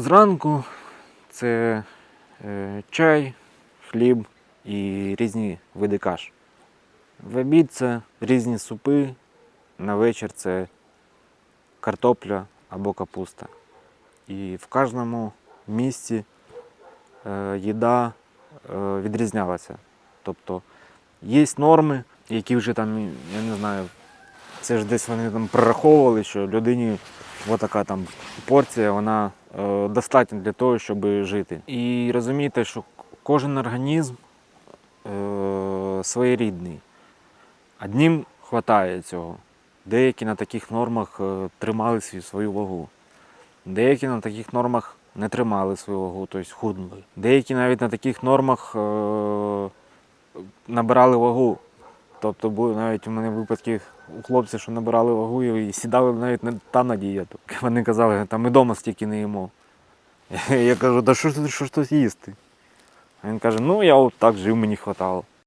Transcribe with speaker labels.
Speaker 1: Зранку це е, чай, хліб і різні види каш. В обід це різні супи, на вечір це картопля або капуста. І в кожному місці е, їда е, відрізнялася. Тобто є норми, які вже там, я не знаю, це ж десь вони там прораховували, що людині отака там порція, вона е, достатня для того, щоб жити. І розумієте, що кожен організм е, своєрідний. Одним вистачає цього. Деякі на таких нормах е, тримали свою вагу. Деякі на таких нормах не тримали свою вагу, тобто худли. Деякі навіть на таких нормах набирали вагу. Тобто навіть у мене випадки у хлопців, що набирали вагу і сідали навіть не та на дієту. Вони казали, там ми вдома стільки не їмо. Я кажу, да що ж тут- їсти? Він каже, ну я от так жив, мені хватало.